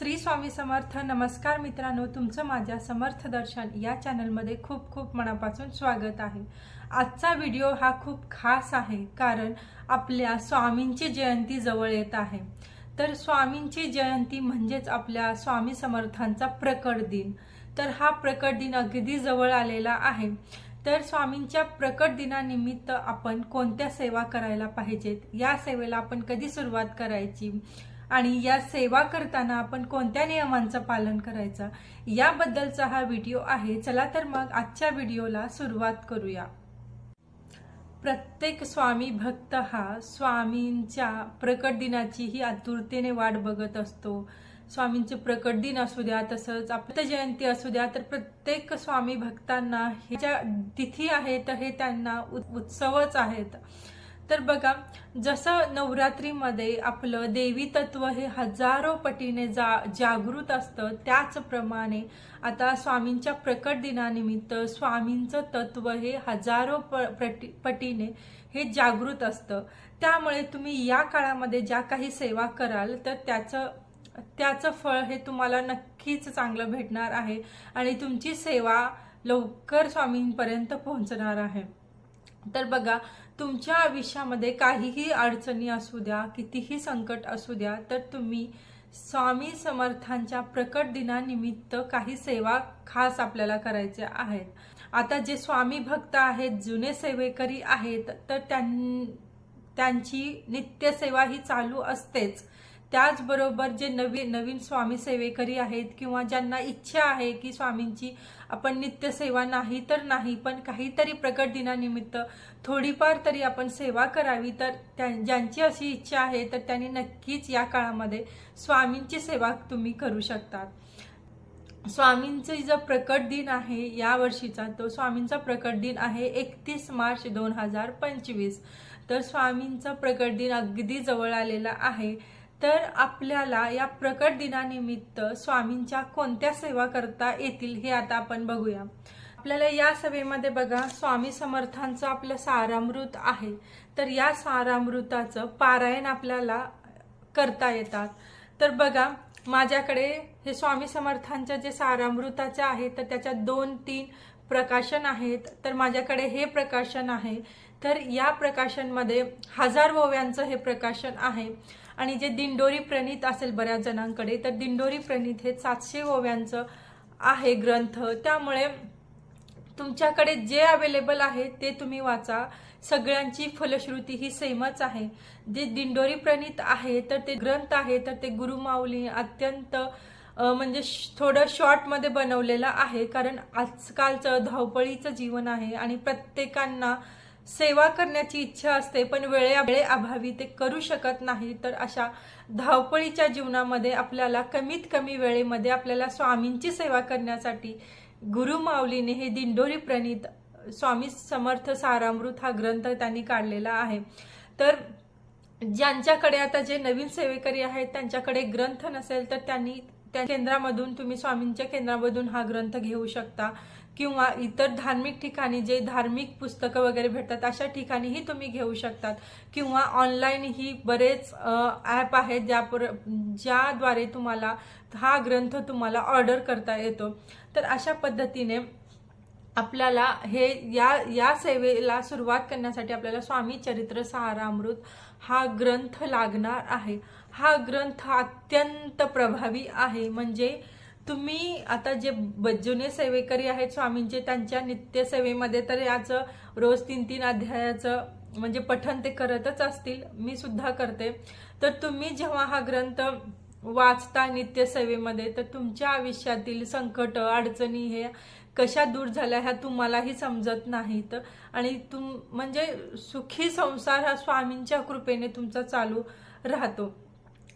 श्री स्वामी समर्थ नमस्कार मित्रांनो. तुमचं माझ्या समर्थ दर्शन या चॅनलमध्ये खूप खूप मनापासून स्वागत आहे. आजचा व्हिडिओ हा खूप खास आहे कारण आपल्या स्वामींची जयंती जवळ येत आहे. तर स्वामींची जयंती म्हणजेच आपल्या स्वामी समर्थांचा प्रकट दिन. तर हा प्रकट दिन अगदी जवळ आलेला आहे. तर स्वामींच्या प्रकट दिनानिमित्त आपण कोणत्या सेवा करायला पाहिजेत? या सेवेला आपण कधी सुरुवात करायची? आणि या सेवा करताना आपण कोणत्या नियमांचं पालन करायचं याबद्दलचा हा व्हिडिओ आहे. चला तर मग आजच्या व्हिडिओला सुरुवात करूया. प्रत्येक स्वामी भक्त हा स्वामींच्या प्रकट दिनाची ही आतुरतेने वाट बघत असतो. स्वामींचे प्रकट दिन असू द्या तसंच आपल्या जयंती असू द्या तर प्रत्येक स्वामी भक्तांना ह्या ज्या तिथी आहेत हे त्यांना उत्सवच आहेत. तर बघा जसं नवरात्रीमध्ये आपलं देवी तत्व हे हजारो पटीने जा जागृत असतं त्याचप्रमाणे आता स्वामींच्या प्रकट दिनानिमित्त स्वामींचं तत्व हे हजारो प प्रटी- पटीने हे जागृत असतं. त्यामुळे तुम्ही या काळामध्ये ज्या काही सेवा कराल तर त्याचं त्याचं फळ हे तुम्हाला नक्कीच चांगलं भेटणार आहे आणि तुमची सेवा लवकर स्वामींपर्यंत पोहोचणार आहे. तर बघा तुमच्या आयुष्यामध्ये काहीही अडचणी असू द्या कितीही संकट असू द्या तर तुम्ही स्वामी समर्थांच्या प्रकट दिनानिमित्त काही सेवा खास आपल्याला करायच्या आहेत. आता जे स्वामी भक्त आहेत जुने सेवेकरी आहेत तर त्यां त्यांची नित्यसेवा ही चालू असतेच. त्याचबरोबर जे नवीन नवीन स्वामी सेवेकरी आहेत किंवा ज्यांना इच्छा आहे की स्वामींची आपण नित्यसेवा नाही तर नाही पण काहीतरी प्रकट दिनानिमित्त थोडीफार तरी आपण सेवा करावी. तर त्या- ज्यांची अशी इच्छा आहे तर त्यांनी नक्कीच या काळामध्ये स्वामींची सेवा तुम्ही करू शकतात. स्वामींचे जो प्रकट दिन आहे या वर्षीचा तो स्वामींचा प्रकट दिन आहे एकतीस मार्च दोन हजार पंचवीस. तर स्वामींचा प्रकट दिन अगदी जवळ आलेला आहे. तर आपल्याला या प्रकट दिनानिमित्त स्वामींच्या कोणत्या सेवा करता येतील हे आता आपण बघूया. आपल्याला या सभेमध्ये बघा स्वामी समर्थांचं आपलं सारामृत आहे. तर या सारामृताचं पारायण आपल्याला करता येतात. तर बघा माझ्याकडे हे स्वामी समर्थांच्या जे सारामृताचे आहे तर त्याच्या दोन तीन प्रकाशन आहेत. तर माझ्याकडे हे प्रकाशन आहे. तर या प्रकाशनमध्ये हजार ओव्यांचं हे प्रकाशन आहे. आणि जे दिंडोरी प्रणीत असेल बऱ्याच जणांकडे तर दिंडोरी प्रणीत हे सातशे ओव्यांचं आहे ग्रंथ. त्यामुळे तुमच्याकडे जे अवेलेबल आहे ते तुम्ही वाचा. सगळ्यांची फलश्रुती ही सेमच आहे. जे दिंडोरी प्रणीत आहे तर ते ग्रंथ आहे तर ते गुरुमाऊली अत्यंत म्हणजे श- थोडं शॉर्टमध्ये बनवलेलं आहे. कारण आजकालचं धावपळीचं जीवन आहे आणि प्रत्येकांना सेवा करण्याची इच्छा असते पण वेळे अभावी ते करू शकत नाही. तर अशा धावपळीच्या जीवनामध्ये आपल्याला कमीत कमी वेळेमध्ये आपल्याला स्वामींची सेवा करण्यासाठी गुरुमाऊलीने हे दिंडोरी प्रणीत स्वामी समर्थ सारामृत हा ग्रंथ त्यांनी काढलेला आहे. तर ज्यांच्याकडे आता जे नवीन सेवेकरी आहेत त्यांच्याकडे ग्रंथ नसेल तर त्यांनी त्या केंद्रामधून तुम्ही स्वामींच्या केंद्रामधून हा ग्रंथ घेऊ शकता. किंवा इतर धार्मिक ठिकाणी जे धार्मिक पुस्तकं वगैरे भेटतात अशा ठिकाणीही तुम्ही घेऊ शकतात. किंवा ऑनलाईनही बरेच ॲप आहेत ज्या ज्याद्वारे तुम्हाला हा ग्रंथ तुम्हाला ऑर्डर करता येतो. तर अशा पद्धतीने आपल्याला हे या या सेवेला सुरुवात करण्यासाठी आपल्याला स्वामी चरित्र सहारामृत हा ग्रंथ लागणार आहे. हा ग्रंथ अत्यंत प्रभावी आहे. म्हणजे तुम्ही आता जे बज्जुने जुने सेवेकरी आहेत स्वामींचे त्यांच्या नित्य सेवेमध्ये तर याचं रोज तीन तीन अध्यायाचं म्हणजे पठण ते करतच असतील मी सुद्धा करते. तर तुम्ही जेव्हा हा ग्रंथ वाचता नित्य सेवेमध्ये तर तुमच्या आयुष्यातील संकट अडचणी हे कशा दूर झाल्या ह्या तुम्हालाही समजत नाहीत. आणि तुम म्हणजे सुखी संसार हा स्वामींच्या कृपेने तुमचा चालू राहतो.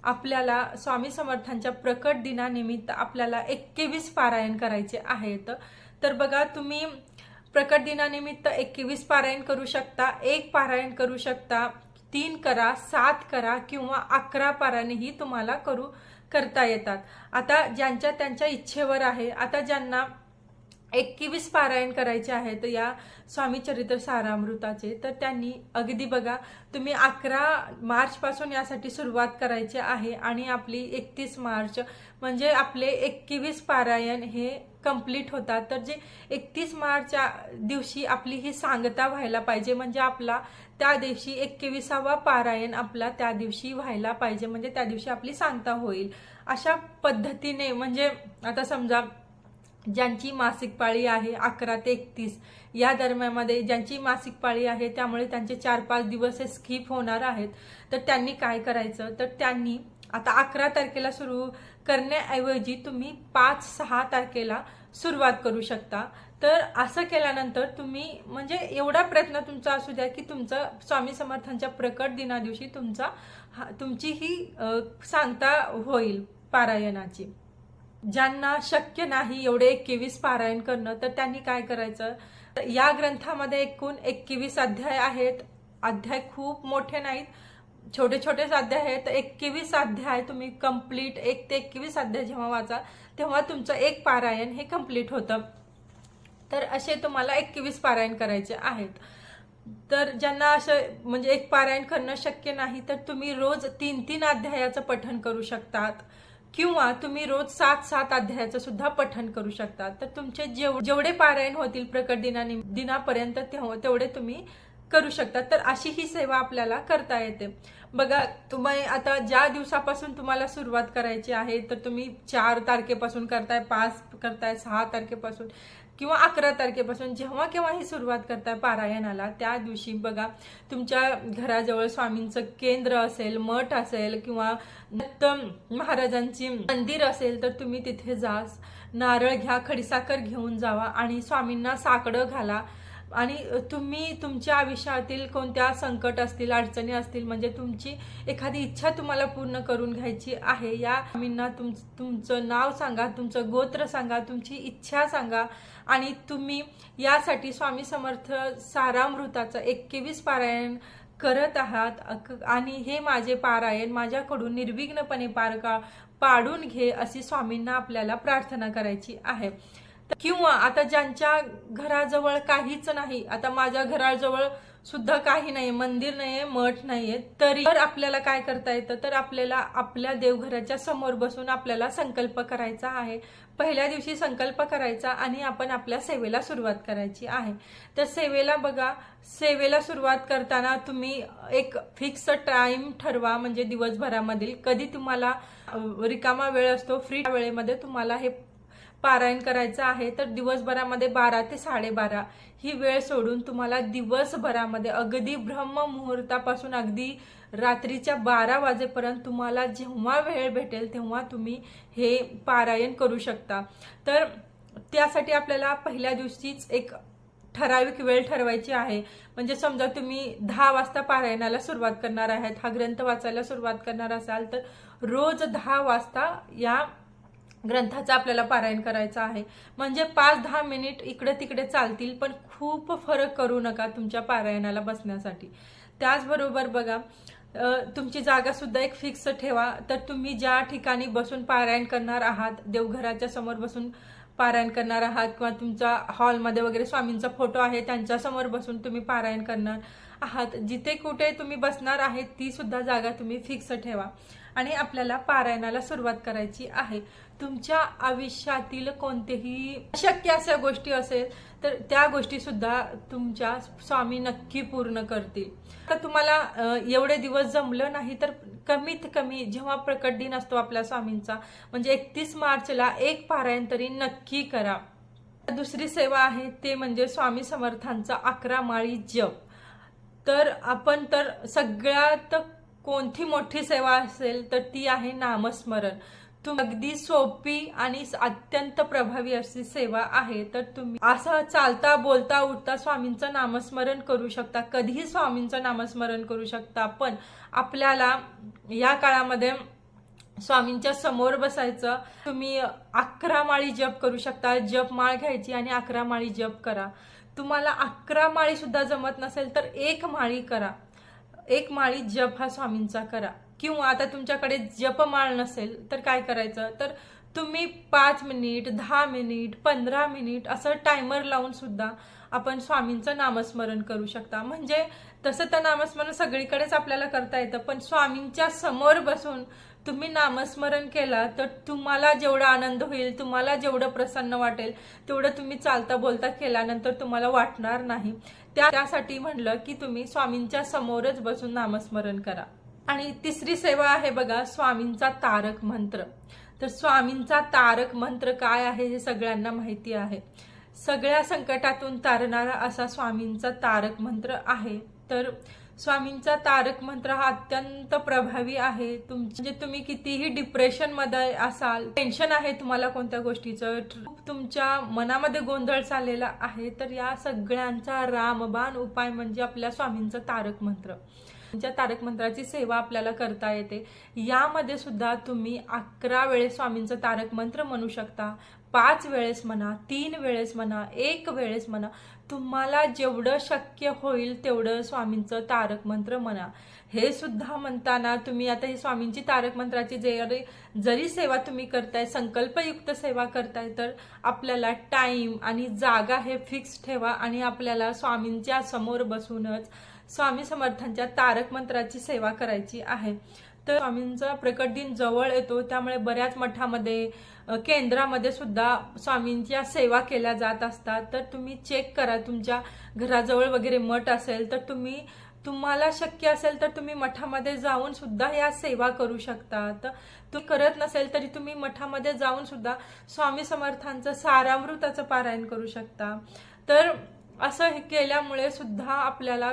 आपल्याला स्वामी समर्थांच्या प्रकट दिनानिमित्त आपल्याला एक्केवीस पारायण करायचे आहेत. तर बघा तुम्ही प्रकट दिनानिमित्त एक्केवीस पारायण करू शकता एक पारायण करू शकता तीन करा सात करा किंवा अकरा पारायणही तुम्हाला करू करता येतात. आता ज्यांच्या त्यांच्या इच्छेवर आहे आता ज्यांना एकवीस पारायण करायचे आहेत या स्वामी चरित्र सारामृताचे. तर त्यांनी अगदी बघा तुम्ही अकरा मार्चपासून यासाठी सुरुवात करायची आहे आणि आपली एकतीस मार्च म्हणजे आपले एकवीस पारायण हे कंप्लीट होतात. तर जे एकतीस मार्च दिवशी आपली ही सांगता व्हायला पाहिजे म्हणजे आपला त्या दिवशी एकविसावा पारायण आपला त्या दिवशी व्हायला पाहिजे म्हणजे त्या दिवशी आपली सांगता होईल. अशा पद्धतीने म्हणजे आता समजा ज्यांची मासिक पाळी आहे अकरा ते एकतीस. या दरम्यानमध्ये ज्यांची मासिक पाळी आहे त्यामुळे त्यांचे चार पाच दिवस हे स्किप होणार आहेत. तर त्यांनी काय करायचं? तर त्यांनी आता अकरा तारखेला सुरू करण्याऐवजी तुम्ही पाच सहा तारखेला सुरुवात करू शकता. तर असं केल्यानंतर तुम्ही म्हणजे एवढा प्रयत्न तुमचा असू द्या की तुमचं स्वामी समर्थांच्या प्रकट दिना दिवशी तुमचा हा- तुमची ही सांगता होईल पारायणाची. ज्यांना शक्य नाही एवढे एकवीस पारायण करणं तर त्यांनी काय करायचं? तर या ग्रंथामध्ये एकूण एकवीस अध्याय आहेत. अध्याय खूप मोठे नाहीत. छोटे छोटेच अध्याय आहेत. तर एकवीस अध्याय तुम्ही कंप्लीट एक ते एकवीस अध्याय जेव्हा वाचा तेव्हा तुमचं एक पारायण हे कंप्लीट होतं. तर असे तुम्हाला एकवीस पारायण करायचे आहेत. तर ज्यांना असं म्हणजे एक पारायण करणं शक्य नाही तर तुम्ही रोज तीन तीन अध्यायाचं पठण करू शकतात. किंवा तुम्ही रोज सात सात अध्यायाचं सुद्धा पठण करू शकता. तर तुमचे जेव जेवढे पारायण होतील प्रकट दिनानि दिनापर्यंत तेवढे तुम्ही करू शकता. तर अशी ही सेवा आपल्याला करता येते. बघा तुम्ही आता ज्या दिवसापासून तुम्हाला सुरुवात करायची आहे तर तुम्ही चार तारखेपासून करताय पाच करताय सहा तारखेपासून. किंवा अकरा तारखेपासून जेव्हा केव्हा ही सुरुवात करताय पारायणाला त्या दिवशी बघा तुमच्या घराजवळ स्वामींचं केंद्र असेल मठ असेल किंवा दत्त महाराजांची मंदिर असेल तर तुम्ही तिथे जा. नारळ घ्या खडीसाखर घेऊन जावा आणि स्वामींना साकडं घाला. आणि तुम्ही तुमच्या आयुष्यातील कोणत्या संकट असतील अडचणी असतील म्हणजे तुमची एखादी इच्छा तुम्हाला पूर्ण करून घ्यायची आहे या स्वामींना तुम तुमचं नाव सांगा तुमचं गोत्र सांगा तुमची इच्छा सांगा आणि तुम्ही यासाठी स्वामी समर्थ सारामृताचं एकवीस पारायण करत आहात. आणि हे माझे पारायण माझ्याकडून निर्विघ्नपणे पार का पाडून घे अशी स्वामींना आपल्याला प्रार्थना करायची आहे. किंवा आता ज्यांच्या घराजवळ काहीच नाही आता माझ्या घराजवळ सुद्धा काही नाही मंदिर नाहीये मठ नाहीये तरी तर आपल्याला काय करता येतं? तर आपल्याला आपल्या देवघराच्या समोर बसून आपल्याला संकल्प करायचा आहे. पहिल्या दिवशी संकल्प करायचा आणि आपण आपल्या सेवेला सुरुवात करायची आहे. तर सेवेला बघा सेवेला सुरुवात करताना तुम्ही एक फिक्स टाइम ठरवा म्हणजे दिवसभरामधील. कधी तुम्हाला रिकामा वेळ असतो फ्री वेळेमध्ये तुम्हाला हे पारायण करायचं आहे तर दिवसभरामध्ये बारा ते साडेबारा ही वेळ सोडून तुम्हाला दिवसभरामध्ये अगदी ब्रह्म मुहूर्तापासून अगदी रात्रीच्या बारा वाजेपर्यंत तुम्हाला जेव्हा वेळ भेटेल तेव्हा तुम्ही हे पारायण करू शकता. तर त्यासाठी आपल्याला पहिल्या दिवशीच एक ठराविक वेळ ठरवायची आहे. म्हणजे समजा तुम्ही दहा वाजता पारायणाला सुरुवात करणार आहात हा ग्रंथ वाचायला सुरुवात करणार असाल तर रोज दहा वाजता या ग्रंथाचं आपल्याला पारायण करायचं आहे. म्हणजे पाच दहा मिनिट इकडे तिकडे चालतील पण खूप फरक करू नका तुमच्या पारायणाला बसण्यासाठी. त्याचबरोबर बघा तुमची जागा सुद्धा एक फिक्स ठेवा. तर तुम्ही ज्या ठिकाणी बसून पारायण करणार आहात देवघराच्या समोर बसून पारायण करणार आहात किंवा तुमच्या हॉलमध्ये वगैरे स्वामींचा फोटो आहे त्यांच्यासमोर बसून तुम्ही पारायण करणार आहात. जिथे कुठे तुम्ही बसणार आहेत ती सुद्धा जागा तुम्ही फिक्स ठेवा. आणि आपल्याला पारायणाला सुरुवात करायची आहे. तुमच्या आयुष्यातील कोणतेही शक्य अशा गोष्टी असेल तर त्या गोष्टी सुद्धा तुमच्या स्वामी नक्की पूर्ण करतील. तर तुम्हाला एवढे दिवस जमलं नाही तर कमीत कमी जेव्हा प्रकट दिन असतो आपल्या स्वामींचा म्हणजे एकतीस मार्चला एक पारायण तरी नक्की करा. दुसरी सेवा आहे ते म्हणजे स्वामी समर्थांचा अकरा माळी जप. तर आपण तर सगळ्यात कोणती मोठी सेवा असेल तर ती आहे नामस्मरण. तुम अगदी सोपी आणि अत्यंत प्रभावी अशी सेवा आहे तर तुम्ही असं चालता बोलता उठता स्वामींचं नामस्मरण करू शकता. कधीही स्वामींचं नामस्मरण करू शकता पण आपल्याला या काळामध्ये स्वामींच्या समोर बसायचं. तुम्ही अकरा माळी जप करू शकता. जप माळ घ्यायची आणि अकरा माळी जप करा. तुम्हाला अकरा माळी सुद्धा जमत नसेल तर एक माळी करा. एक माळी जप हा स्वामींचा करा. किंवा आता तुमच्याकडे जपमाळ नसेल तर काय करायचं? तर तुम्ही पाच मिनिट दहा मिनिट पंधरा मिनिट असं टायमर लावून सुद्धा आपण स्वामींचं नामस्मरण करू शकता. म्हणजे तसं तर नामस्मरण सगळीकडेच आपल्याला करता येतं पण स्वामींच्या समोर बसून तुम्ही नामस्मरण केला तर तुम्हाला जेवढा आनंद होईल तुम्हाला जेवढं प्रसन्न वाटेल तेवढं तुम्ही चालता बोलता केल्यानंतर तुम्हाला वाटणार नाही. त्या- त्यासाठी म्हणलं की तुम्ही स्वामींच्या समोरच बसून नामस्मरण करा. आणि तिसरी सेवा आहे बघा स्वामींचा तारक मंत्र. तर स्वामींचा तारक मंत्र काय आहे हे सगळ्यांना माहिती आहे. सगळ्या संकटातून तारणारा असा स्वामींचा तारक मंत्र आहे. तर स्वामींचा तारक मंत्र हा अत्यंत प्रभावी आहे. तुम म्हणजे तुम्ही कितीही डिप्रेशनमध्ये असाल टेन्शन आहे तुम्हाला कोणत्या गोष्टीचं. तुमच्या मनामध्ये गोंधळ चाललेला आहे तर या सगळ्यांचा रामबाण उपाय म्हणजे आपल्या स्वामींचं तारक मंत्र. त्यांच्या तारक मंत्राची सेवा आपल्याला करता येते यामध्ये सुद्धा तुम्ही अकरा वेळेस स्वामींचं तारक मंत्र म्हणू शकता. पाच वेळेस म्हणा तीन वेळेस म्हणा एक वेळेस म्हणा तुम्हाला जेवढं शक्य होईल तेवढं स्वामींचं तारक मंत्र म्हणा. हे सुद्धा म्हणताना तुम्ही आता ही स्वामींची तारक मंत्राची जरी जरी सेवा तुम्ही करताय संकल्पयुक्त सेवा करताय तर आपल्याला टाईम आणि जागा हे फिक्स ठेवा आणि आपल्याला स्वामींच्या समोर बसूनच स्वामी समर्थांच्या तारक मंत्राची सेवा करायची आहे. तर स्वामींचा प्रकट दिन जवळ येतो त्यामुळे बऱ्याच मठामध्ये केंद्रामध्ये सुद्धा स्वामींच्या सेवा केल्या जात असतात. तर तुम्ही चेक करा तुमच्या घराजवळ वगैरे मठ असेल तर तुम्ही तुम्हाला शक्य असेल तर तुम्ही मठामध्ये जाऊन सुद्धा या सेवा करू शकता. तर तुम्ही करत नसेल तरी तुम्ही मठामध्ये जाऊन सुद्धा स्वामी समर्थांचं सारामृताचं पारायण करू शकता. तर असं हे केल्यामुळे सुद्धा आपल्याला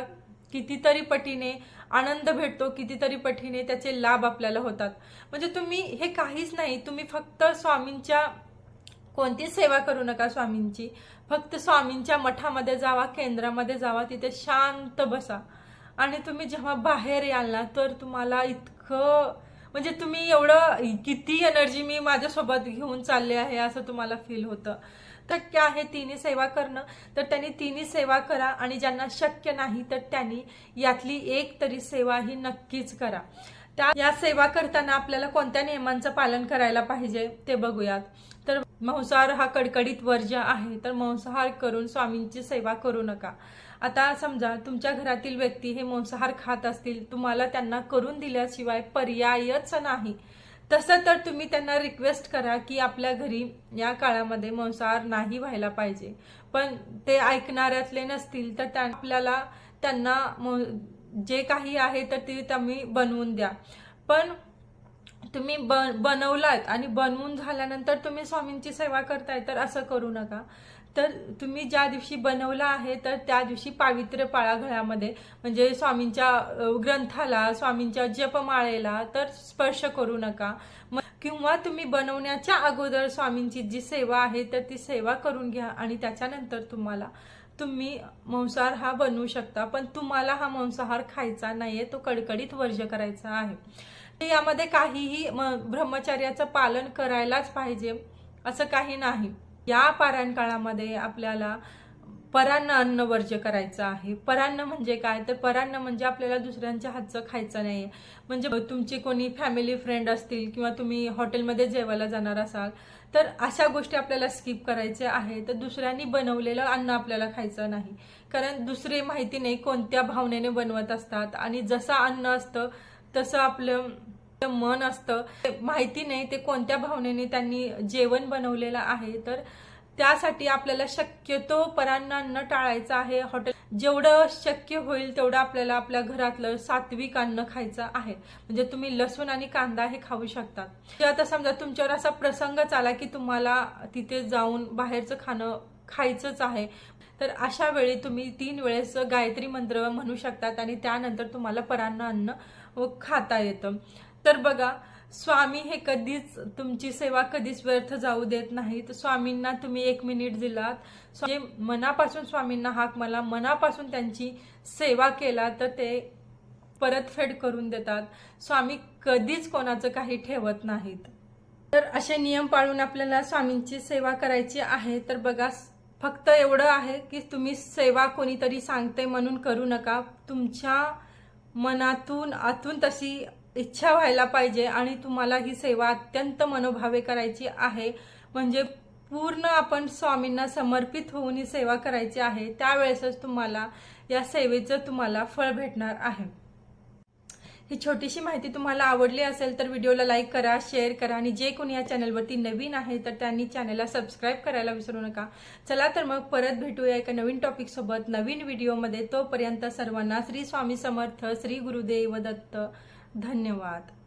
कितीतरी पटीने आनंद भेटतो कितीतरी पटीने त्याचे लाभ आपल्याला होतात. म्हणजे तुम्ही हे काहीच नाही तुम्ही फक्त स्वामींच्या कोणतीच सेवा करू नका स्वामींची. फक्त स्वामींच्या मठामध्ये जावा केंद्रामध्ये जावा तिथे शांत बसा. आणि तुम्ही जेव्हा बाहेर याल ना तर तुम्हाला इतकं म्हणजे तुम्ही एवढं किती एनर्जी मी माझ्यासोबत घेऊन चालले आहे असं तुम्हाला फील होतं. शक्य आहे तिन्ही सेवा करणं तर त्यांनी तिन्ही सेवा करा आणि ज्यांना शक्य नाही तर त्यांनी यातली एक तरी सेवा ही नक्कीच करा. त्या या सेवा करताना आपल्याला कोणत्या नियमांचं पालन करायला पाहिजे ते बघूयात. तर मांसाहार हा कडकडीत वर्ज्य आहे तर मांसाहार करून स्वामींची सेवा करू नका. आता समजा तुमच्या घरातील व्यक्ती हे मांसाहार खात असतील तुम्हाला त्यांना करून दिल्याशिवाय पर्यायच नाही. तसं तर तुम्ही त्यांना रिक्वेस्ट करा की आपल्या घरी या काळामध्ये मांसाहार नाही व्हायला पाहिजे. पण ते ऐकणाऱ्यातले नसतील तर त्या आपल्याला त्यांना जे काही आहे तर ते तुम्ही बनवून द्या. पण तुम्ही ब बनवलात आणि बनवून झाल्यानंतर तुम्ही स्वामींची सेवा करताय तर असं करू नका. तर तुम्ही ज्या दिवशी बनवला आहे तर त्या दिवशी पावित्र्य पाळा घरामध्ये म्हणजे स्वामींच्या ग्रंथाला स्वामींच्या जपमाळेला तर स्पर्श करू नका. किंवा तुम्ही बनवण्याच्या अगोदर स्वामींची जी सेवा आहे तर ती सेवा करून घ्या आणि त्याच्यानंतर तुम्हाला तुम्ही मांसाहार हा बनवू शकता. पण तुम्हाला हा मांसाहार खायचा नाहीये तो कडकडीत वर्ज करायचा आहे. यामध्ये काहीही म- ब्रह्मचर्याचं पालन करायलाच पाहिजे असं काही नाही. या पारायण काळामध्ये आपल्याला परान्न अन्न वर्ज्य करायचं आहे. परान्न म्हणजे काय? तर परान्न म्हणजे आपल्याला दुसऱ्यांच्या हातचं खायचं नाही. म्हणजे तुमची कोणी फॅमिली फ्रेंड असतील किंवा तुम्ही हॉटेलमध्ये जेवायला जाणार असाल तर अशा गोष्टी आपल्याला स्किप करायच्या आहे तर दुसऱ्यांनी बनवलेलं अन्न आपल्याला खायचं नाही. कारण दुसरे माहिती नाही कोणत्या भावनेने बनवत असतात. आणि जसं अन्न असतं तसं आपलं मन असतं माहिती नाही ते कोणत्या भावनेने त्यांनी जेवण बनवलेलं आहे तर त्यासाठी आपल्याला शक्यतो परांना अन्न टाळायचं आहे. हॉटेल जेवढं शक्य होईल तेवढं आपल्याला आपल्या घरातलं सात्विक अन्न खायचं आहे. म्हणजे तुम्ही लसूण आणि कांदा हे खाऊ शकतात म्हणजे आता समजा तुमच्यावर असा प्रसंगच आला की तुम्हाला तिथे जाऊन बाहेरचं खाणं खायचंच आहे. तर अशा वेळी तुम्ही तीन वेळेस गायत्री मंत्र म्हणू शकतात आणि त्यानंतर तुम्हाला परांना अन्न खाता येतं. तर बघा स्वामी हे कधीच तुमची सेवा कधीच व्यर्थ जाऊ देत नाहीत स्वामींना तुम्ही एक मिनिट दिलात. जे मनापासून स्वामींना हाक मला मनापासून त्यांची सेवा केला तर ते परतफेड करून देतात. स्वामी कधीच कोणाचं काही ठेवत नाहीत. तर असे नियम पाळून आपल्याला स्वामींची सेवा करायची आहे. तर बघा फक्त एवढं आहे की तुम्ही सेवा कोणीतरी सांगते म्हणून करू नका. तुमच्या मनातून आतून तशी इच्छा व्हायला पाहिजे आणि तुम्हाला ही सेवा अत्यंत मनोभावे करायची आहे. म्हणजे पूर्ण आपण स्वामींना समर्पित होऊन ही सेवा करायची आहे. त्यावेळेसच तुम्हाला या सेवेचं तुम्हाला फळ भेटणार आहे. ही छोटीशी माहिती तुम्हाला आवडली असेल तर व्हिडिओला लाईक करा शेअर करा आणि जे कोणी या चॅनलवरती नवीन आहे तर त्यांनी चॅनलला सबस्क्राईब करायला विसरू नका. चला तर मग परत भेटूया एका नवीन टॉपिकसोबत नवीन व्हिडिओमध्ये. तोपर्यंत सर्वांना श्री स्वामी समर्थ श्री गुरुदेव दत्त. धन्यवाद.